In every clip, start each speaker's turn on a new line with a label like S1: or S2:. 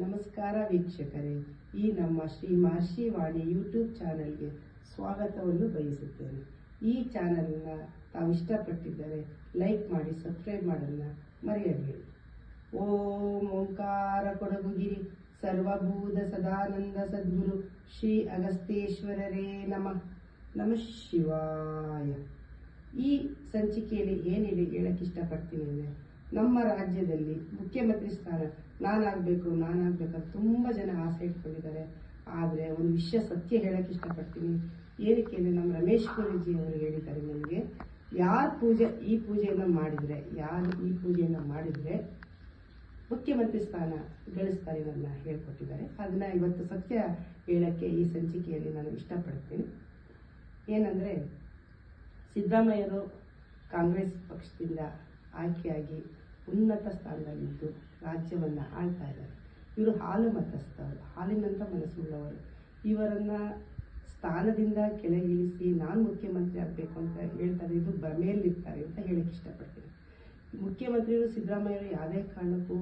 S1: ನಮಸ್ಕಾರ ವೀಕ್ಷಕರೇ. ಈ ನಮ್ಮ ಶ್ರೀ ಮಹರ್ಷಿ ವಾಣಿ ಯೂಟ್ಯೂಬ್ ಚಾನಲ್ಗೆ ಸ್ವಾಗತವನ್ನು ಬಯಸುತ್ತೇನೆ. ಈ ಚಾನಲ್ನ ತಾವು ಇಷ್ಟಪಟ್ಟಿದ್ದರೆ ಲೈಕ್ ಮಾಡಿ, ಸಬ್ಸ್ಕ್ರೈಬ್ ಮಾಡಲ್ಲ ಮರೆಯಬೇಡಿ. ಓಂ ಓಂಕಾರ ಕೊಡಗುಗಿರಿ. ಸರ್ವಭೂತ ಸದಾನಂದ ಸದ್ಗುರು ಶ್ರೀ ಅಗಸ್ತೇಶ್ವರರೇ ನಮಃ. ನಮಃ ಶಿವಾಯ. ಈ ಸಂಚಿಕೆಯಲ್ಲಿ ಏನಿದೆ ಹೇಳಕ್ಕೆ ಇಷ್ಟಪಡ್ತೀನಿ ಅಂದರೆ ನಮ್ಮ ರಾಜ್ಯದಲ್ಲಿ ಮುಖ್ಯಮಂತ್ರಿ ಸ್ಥಾನ ನಾನಾಗಬೇಕು ನಾನಾಗಬೇಕಂತ ತುಂಬ ಜನ ಆಸೆ ಇಟ್ಕೊಂಡಿದ್ದಾರೆ. ಆದರೆ ಒಂದು ವಿಷಯ ಸತ್ಯ ಹೇಳಕ್ಕೆ ಇಷ್ಟಪಡ್ತೀನಿ. ಏನಕ್ಕೆ ಅಂದರೆ ನಮ್ಮ ರಮೇಶ್ ಕುರಿಜಿ ಅವರು ಹೇಳಿದ್ದಾರೆ ನನಗೆ ಯಾರು ಪೂಜೆ, ಈ ಪೂಜೆಯನ್ನು ಮಾಡಿದರೆ, ಯಾರು ಈ ಪೂಜೆಯನ್ನು ಮಾಡಿದರೆ ಮುಖ್ಯಮಂತ್ರಿ ಸ್ಥಾನ ಗಳಿಸ್ತಾರೆ ನನ್ನ ಹೇಳ್ಕೊಟ್ಟಿದ್ದಾರೆ. ಅದನ್ನ ಇವತ್ತು ಸತ್ಯ ಹೇಳಕ್ಕೆ ಈ ಸಂಚಿಕೆಯಲ್ಲಿ ನಾನು ಇಷ್ಟಪಡ್ತೀನಿ. ಏನಂದರೆ ಸಿದ್ದರಾಮಯ್ಯರು ಕಾಂಗ್ರೆಸ್ ಪಕ್ಷದಿಂದ ಆಯ್ಕೆಯಾಗಿ ಉನ್ನತ ಸ್ಥಾನದಲ್ಲಿದ್ದು ರಾಜ್ಯವನ್ನು ಆಳ್ತಾ ಇದ್ದಾರೆ. ಇವರು ಹಾಲು ಮತಸ್ಥರು ಹಾಲಿನಂಥ ಮನಸ್ಸುಳ್ಳವರು. ಇವರನ್ನು ಸ್ಥಾನದಿಂದ ಕೆಳಗಿಳಿಸಿ ನಾನು ಮುಖ್ಯಮಂತ್ರಿ ಆಗಬೇಕು ಅಂತ ಹೇಳ್ತಾರೆ. ಇದು ಭ್ರಮೆಯಲ್ಲಿರ್ತಾರೆ ಅಂತ ಹೇಳಕ್ಕೆ ಇಷ್ಟಪಡ್ತೀನಿ. ಮುಖ್ಯಮಂತ್ರಿಗಳು ಸಿದ್ದರಾಮಯ್ಯರು ಯಾವುದೇ ಕಾರಣಕ್ಕೂ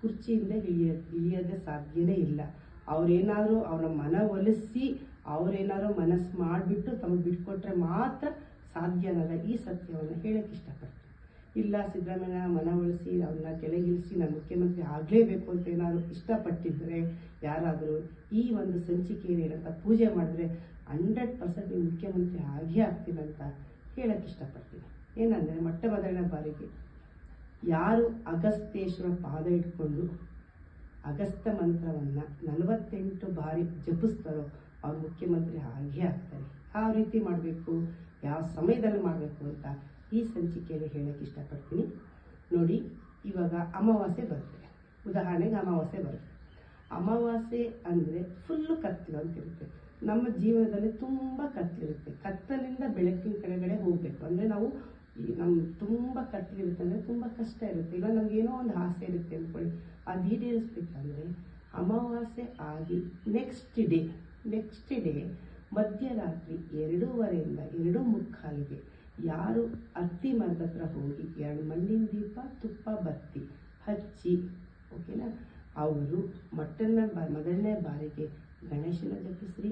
S1: ಕುರ್ಚಿಯಿಂದ ಇಳಿಯ ಇಳಿಯೋದೇ ಸಾಧ್ಯನೇ ಇಲ್ಲ. ಅವರೇನಾದರೂ ಅವರ ಮನ ಒಲಿಸಿ ಅವರೇನಾದ್ರು ಮನಸ್ಸು ಮಾಡಿಬಿಟ್ಟು ತಮಗೆ ಬಿಟ್ಕೊಟ್ರೆ ಮಾತ್ರ ಸಾಧ್ಯ ಅನ್ನೋದ ಈ ಸತ್ಯವನ್ನು ಹೇಳಕ್ಕೆ ಇಷ್ಟಪಡ್ತೀನಿ. ಇಲ್ಲ, ಸಿದ್ದರಾಮಯ್ಯ ಮನವೊಲಿಸಿ ಅವ್ರನ್ನ ಕೆಳಗಿಳಿಸಿ ನಾನು ಮುಖ್ಯಮಂತ್ರಿ ಆಗಲೇಬೇಕು ಅಂತ ಏನಾದರೂ ಇಷ್ಟಪಟ್ಟಿದ್ದರೆ ಯಾರಾದರೂ ಈ ಒಂದು ಸಂಚಿಕೆಯಲ್ಲಿ ಏನಂತ ಪೂಜೆ ಮಾಡಿದ್ರೆ ಹಂಡ್ರೆಡ್ ಪರ್ಸೆಂಟ್ ನೀವು ಮುಖ್ಯಮಂತ್ರಿ ಆಗೇ ಅಂತ ಹೇಳಕ್ಕೆ ಇಷ್ಟಪಡ್ತೀನಿ. ಏನಂದರೆ ಮೊಟ್ಟ ಮೊದಲನೇ ಬಾರಿಗೆ ಯಾರು ಅಗಸ್ತ್ಯೇಶ್ವರ ಪಾದ ಇಟ್ಕೊಂಡು ಅಗಸ್ತ ಮಂತ್ರವನ್ನು ನಲವತ್ತೆಂಟು ಬಾರಿ ಜಪಿಸ್ತಾರೋ ಅವ್ರು ಮುಖ್ಯಮಂತ್ರಿ ಆಗೇ ಆಗ್ತಾರೆ. ಯಾವ ರೀತಿ ಮಾಡಬೇಕು, ಯಾವ ಸಮಯದಲ್ಲಿ ಮಾಡಬೇಕು ಅಂತ ಈ ಸಂಚಿಕೆಯಲ್ಲಿ ಹೇಳಕ್ಕೆ ಇಷ್ಟಪಡ್ತೀನಿ. ನೋಡಿ, ಇವಾಗ ಅಮಾವಾಸ್ಯೆ ಬರುತ್ತೆ. ಉದಾಹರಣೆಗೆ ಅಮಾವಾಸ್ಯೆ ಬರುತ್ತೆ. ಅಮಾವಾಸ್ಯೆ ಅಂದರೆ ಫುಲ್ಲು ಕತ್ತಲು ಅಂತ ಇರುತ್ತೆ ನಮ್ಮ ಜೀವನದಲ್ಲಿ ತುಂಬ ಕತ್ತಲಿರುತ್ತೆ ಕತ್ತಲಿಂದ ಬೆಳಕಿನ ಕಡೆಗಡೆ ಹೋಗಬೇಕು. ಅಂದರೆ ನಾವು ನಮ್ಮ ತುಂಬ ಕತ್ತಲಿರುತ್ತೆ ಅಂದರೆ ತುಂಬ ಕಷ್ಟ ಇರುತ್ತೆ. ಇಲ್ಲ ನಮ್ಗೆ ಏನೋ ಒಂದು ಆಸೆ ಇರುತ್ತೆ ಅಂದ್ಕೊಳ್ಳಿ. ಅದು ಈಡೇರಿಸ್ಬೇಕಂದ್ರೆ ಅಮಾವಾಸ್ಯೆ ಆಗಿ ನೆಕ್ಸ್ಟ್ ಡೇ ನೆಕ್ಸ್ಟ್ ಡೇ ಮಧ್ಯರಾತ್ರಿ ಎರಡೂವರೆಯಿಂದ ಎರಡು ಮುಕ್ಕಾಲಿಗೆ ಯಾರು ಅತ್ತಿ ಮರದ ಹತ್ರ ಹೋಗಿ ಎರಡು ಮಣ್ಣಿನ ದೀಪ, ತುಪ್ಪ, ಬತ್ತಿ ಹಚ್ಚಿ ಓಕೆನಾ ಅವರು ಮೊಟ್ಟನ ಬ, ಮೊದಲನೇ ಬಾರಿಗೆ ಗಣೇಶನ ಜಪಿಸ್ರಿ,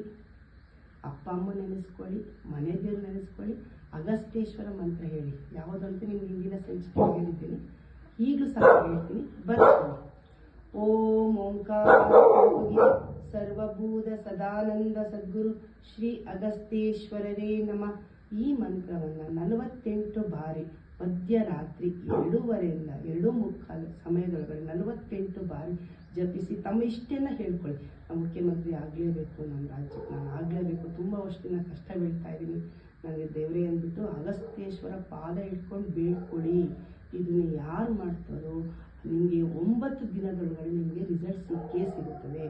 S1: ಅಪ್ಪ ಅಮ್ಮ ನೆನೆಸ್ಕೊಳ್ಳಿ, ಮನೆ ದೇವ್ರು ನೆನೆಸ್ಕೊಳ್ಳಿ ಅಗಸ್ತೇಶ್ವರ ಮಂತ್ರ ಹೇಳಿ. ಯಾವುದಂತ ನಿಮ್ಗೆ ಹಿಂದಿನ ಸಂಚಿಕೆ ಹೇಳಿದ್ದೀನಿ. ಈಗಲೂ ಸಹ ಹೇಳ್ತೀನಿ. ಬರ್ತೀನಿ ಓಂ ಓಂಕಾರ ಸರ್ವಭೂತ ಸದಾನಂದ ಸದ್ಗುರು ಶ್ರೀ ಅಗಸ್ತೇಶ್ವರರೇ ನಮಃ. ಈ ಮಂತ್ರವನ್ನು ನಲವತ್ತೆಂಟು ಬಾರಿ ಮಧ್ಯರಾತ್ರಿ ಎರಡೂವರೆಯಿಂದ ಎರಡು ಮುಕ್ಕಾಲು ಸಮಯದೊಳಗಡೆ ನಲವತ್ತೆಂಟು ಬಾರಿ ಜಪಿಸಿ ತಮ್ಮ ಇಷ್ಟೆಲ್ಲ ಹೇಳ್ಕೊಳ್ಳಿ. ನಾನು ಮುಖ್ಯಮಂತ್ರಿ ಆಗಲೇಬೇಕು ನನ್ನ ರಾಜ್ಯಕ್ಕೆ ನಾನು ಆಗಲೇಬೇಕು. ತುಂಬ ವರ್ಷದಿಂದ ಕಷ್ಟ ಬೀಳ್ತಾ ಇದ್ದೀನಿ. ನನಗೆ ದೇವರೇ ಅಂದ್ಬಿಟ್ಟು ಅಗಸ್ತ್ಯೇಶ್ವರ ಪಾದ ಇಟ್ಕೊಂಡು ಬೇಡ್ಕೊಳ್ಳಿ ಇದನ್ನು ಯಾರು ಮಾಡ್ತಾರೋ ನಿಮಗೆ ಒಂಬತ್ತು ದಿನದೊಳಗಡೆ ನಿಮಗೆ ರಿಸಲ್ಟ್ ಸಿಕ್ಕೇ ಸಿಗುತ್ತದೆ.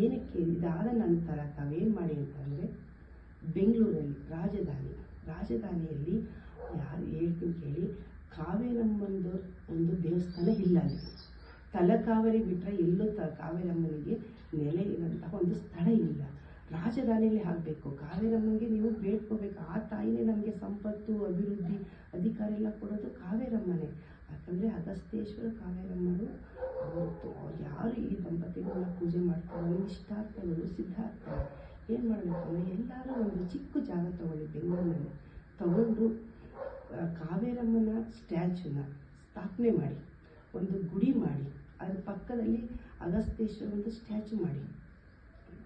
S1: ಏನಕ್ಕೆ? ಇದಾದ ನಂತರ ತಾವೇನು ಮಾಡಿ ಅಂತಂದರೆ ಬೆಂಗಳೂರಲ್ಲಿ ರಾಜಧಾನಿ ರಾಜಧಾನಿಯಲ್ಲಿ ಯಾರು ಹೇಳ್ತೀನಿ ಕೇಳಿ ಕಾವೇರಮ್ಮಂದು ಒಂದು ದೇವಸ್ಥಾನ ಇಲ್ಲ ಅಲ್ಲಿ. ತಲಕಾವೇರಿ ಬಿಟ್ಟರೆ ಎಲ್ಲೂ ತ ಕಾವೇರಮ್ಮನಿಗೆ ನೆಲೆ ಇರುವಂತಹ ಒಂದು ಸ್ಥಳ ಇಲ್ಲ. ರಾಜಧಾನಿಯಲ್ಲಿ ಆಗಬೇಕು ಕಾವೇರಮ್ಮನಿಗೆ ನೀವು ಬೇಡ್ಕೋಬೇಕು. ಆ ತಾಯಿನೇ ನಮಗೆ ಸಂಪತ್ತು, ಅಭಿವೃದ್ಧಿ ಅಧಿಕಾರ ಎಲ್ಲ ಕೊಡೋದು ಕಾವೇರಮ್ಮನೇ ಯಾಕಂದರೆ ಅಗಸ್ತೇಶ್ವರ ಕಾವೇರಮ್ಮರು ಅವತ್ತು, ಅವ್ರು ಯಾರು ಈ ದಂಪತಿಗಳನ್ನ ಪೂಜೆ ಮಾಡ್ತಾರೆ ಇಷ್ಟಾರ್ಥಗಳು ಸಿದ್ಧ ಆಗ್ತಾರೆ ಏನು ಮಾಡಬೇಕು ಎಲ್ಲರೂ ಒಂದು ಚಿಕ್ಕ ಜಾಗ ತಗೊಳ್ಳಿ ಬೆಂಗಳೂರಿನಲ್ಲಿ ತಗೊಂಡು ಕಾವೇರಮ್ಮನ ಸ್ಟ್ಯಾಚ್ಯೂನ ಸ್ಥಾಪನೆ ಮಾಡಿ, ಒಂದು ಗುಡಿ ಮಾಡಿ, ಅದ್ರ ಪಕ್ಕದಲ್ಲಿ ಅಗಸ್ತೇಶ್ವರ ಒಂದು ಸ್ಟ್ಯಾಚು ಮಾಡಿ,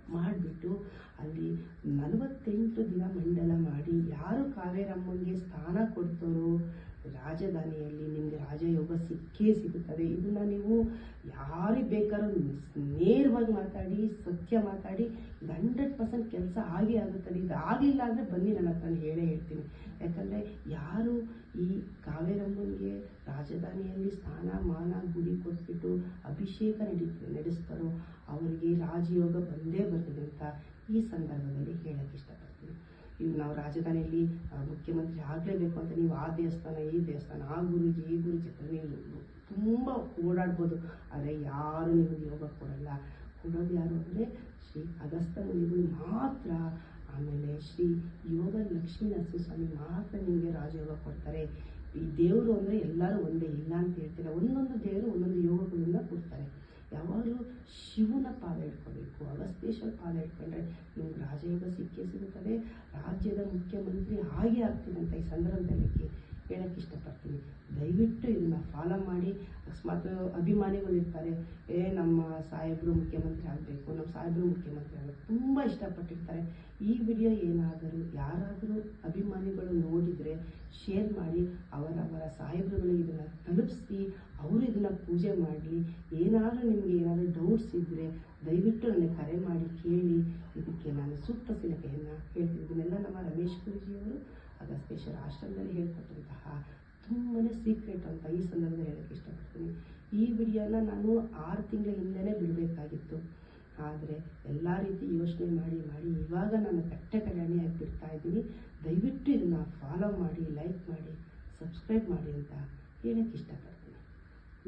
S1: ಮಾಡಿಬಿಟ್ಟು ಅಲ್ಲಿ ನಲವತ್ತೆಂಟು ದಿನ ಮಂಡಲ ಮಾಡಿ, ಯಾರು ಕಾವೇರಮ್ಮನಿಗೆ ಸ್ಥಾನ ಕೊಡ್ತಾರೋ ರಾಜಧಾನಿಯಲ್ಲಿ ನಿಮಗೆ ರಾಜಯೋಗ ಸಿಕ್ಕೇ ಸಿಗುತ್ತದೆ. ಇದನ್ನ ನೀವು ಯಾರಿಗೆ ಬೇಕಾದ್ರೂ ನೇರವಾಗಿ ಮಾತಾಡಿ, ಸತ್ಯ ಮಾತಾಡಿ, ಇದು ಹಂಡ್ರೆಡ್ ಪರ್ಸೆಂಟ್ ಕೆಲಸ ಆಗೇ ಆಗುತ್ತದೆ. ಇದು ಆಗಲಿಲ್ಲ ಅಂದರೆ ಬನ್ನಿ ನನ್ನ ಹತ್ರ ಹೇಳೇ ಹೇಳ್ತೀನಿ. ಯಾಕಂದರೆ ಯಾರು ಈ ಕಾವೇರಮ್ಮನಿಗೆ ರಾಜಧಾನಿಯಲ್ಲಿ ಸ್ಥಾನ ಮಾನ, ಗುಡಿ ಕೊಟ್ಬಿಟ್ಟು ಅಭಿಷೇಕ ನಡಿ, ನಡೆಸ್ತಾರೋ, ಅವರಿಗೆ ರಾಜಯೋಗ ಬಂದೇ ಬರ್ತದೆ ಅಂತ ಈ ಸಂದರ್ಭದಲ್ಲಿ ಹೇಳಕ್ಕೆ ಇಷ್ಟಪಡ್ತೀನಿ. ಇವು ನಾವು ರಾಜಧಾನಿಯಲ್ಲಿ ಮುಖ್ಯಮಂತ್ರಿ ಆಗಲೇಬೇಕು ಅಂತ ನೀವು ಆ ದೇವಸ್ಥಾನ, ಈ ದೇವಸ್ಥಾನ, ಆ ಗುರುಜಿ, ಈ ಗುರುಜಿ ನೀವು ತುಂಬ ಓಡಾಡ್ಬೋದು. ಆದರೆ ಯಾರು ನಿಮಗೆ ಯೋಗ ಕೊಡಲ್ಲ. ಕೊಡೋದು ಯಾರು ಅಂದರೆ ಶ್ರೀ ಅಗಸ್ತ ಮುನಿಗಳು ಮಾತ್ರ. ಆಮೇಲೆ ಶ್ರೀ ಯೋಗ ಲಕ್ಷ್ಮೀ ನರಸಿಂಹಸ್ವಾಮಿ ಮಾತ್ರ ನಿಮಗೆ ರಾಜಯೋಗ ಕೊಡ್ತಾರೆ. ಈ ದೇವರು ಅಂದರೆ ಎಲ್ಲರೂ ಒಂದೇ, ಇಲ್ಲ ಅಂತ ಹೇಳ್ತಾರೆ ಒಂದೊಂದು ದೇವರು ಒಂದೊಂದು ಯೋಗಗಳನ್ನ ಕೊಡ್ತಾರೆ. ಯಾವಾಗಲೂ ಶಿವನ ಪಾದ ಇಟ್ಕೋಬೇಕು ಅಗಸ್ತೇಶ್ವರ ಪಾದ ಇಟ್ಕೊಂಡ್ರೆ ನಿಮ್ಗೆ ರಾಜಯೋಗ ಸಿಕ್ಕೇ ಸಿಗುತ್ತದೆ. ರಾಜ್ಯದ ಮುಖ್ಯಮಂತ್ರಿ ಹಾಗೆ ಆಗ್ತೀನಿ ಅಂತ ಈ ಸಂದರ್ಭದಲ್ಲಿ ಹೇಳಕ್ಕೆ ಇಷ್ಟಪಡ್ತೀನಿ. ದಯವಿಟ್ಟು ಇದನ್ನು ಫಾಲೋ ಮಾಡಿ, ಅಕಸ್ಮಾತ್ ಅಭಿಮಾನಿಗಳು ಇರ್ತಾರೆ, ಏ, ನಮ್ಮ ಸಾಹೇಬರು ಮುಖ್ಯಮಂತ್ರಿ ಆಗಬೇಕು, ನಮ್ಮ ಸಾಹೇಬರು ಮುಖ್ಯಮಂತ್ರಿ ಆಗಬೇಕು. ತುಂಬ ಇಷ್ಟಪಟ್ಟಿರ್ತಾರೆ. ಈ ವಿಡಿಯೋ ಏನಾದರೂ ಯಾರಾದರೂ ಅಭಿಮಾನಿಗಳು ನೋಡಿದರೆ ಶೇರ್ ಮಾಡಿ, ಅವರವರ ಸಾಹೇಬರುಗಳಿಗೆ ಇದನ್ನು ತಲುಪಿಸಿ, ಅವರು ಇದನ್ನು ಪೂಜೆ ಮಾಡಲಿ, ಏನಾದರೂ ನಿಮಗೆ ಏನಾದರೂ ಡೌಟ್ಸ್ ಇದ್ದರೆ ದಯವಿಟ್ಟು ನನಗೆ ಕರೆ ಮಾಡಿ, ಕೇಳಿ. ಇದಕ್ಕೆ ನಾನು ಸೂಕ್ತ ಸಲಹೆಯನ್ನು ಹೇಳ್ತೀನಿ ಇದನ್ನೆಲ್ಲ ನಮ್ಮ ರಮೇಶ್ ಗುರುಜಿಯವರು ಅಗಸ್ತ್ಯೇಶ್ವರ ಆಶ್ರಮದಲ್ಲಿ ಹೇಳ್ಕೊಟ್ಟಂತಹ ತುಂಬಾ ಸೀಕ್ರೆಟ್ ಅಂತ ಈ ಸಂದರ್ಭದಲ್ಲಿ ಹೇಳೋಕ್ಕೆ ಇಷ್ಟಪಡ್ತೀನಿ. ಈ ವಿಡಿಯೋನ ನಾನು ಆರು ತಿಂಗಳ ಹಿಂದೆನೇ ಬಿಡಬೇಕಾಗಿತ್ತು. ಆದರೆ ಎಲ್ಲ ರೀತಿ ಯೋಚನೆ ಮಾಡಿ ಮಾಡಿ ಇವಾಗ ನಾನು ಕಟ್ಟೆ ಕಲ್ಯಾಣಿಯಾಗಿ ಬಿಡ್ತಾ ಇದ್ದೀನಿ. ದಯವಿಟ್ಟು ಇದನ್ನು ಫಾಲೋ ಮಾಡಿ ಲೈಕ್ ಮಾಡಿ ಸಬ್ಸ್ಕ್ರೈಬ್ ಮಾಡಿ ಅಂತ ಹೇಳಕ್ಕೆ ಇಷ್ಟಪಡ್ತೀನಿ.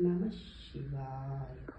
S1: ನಮ ಶಿವಾಯ.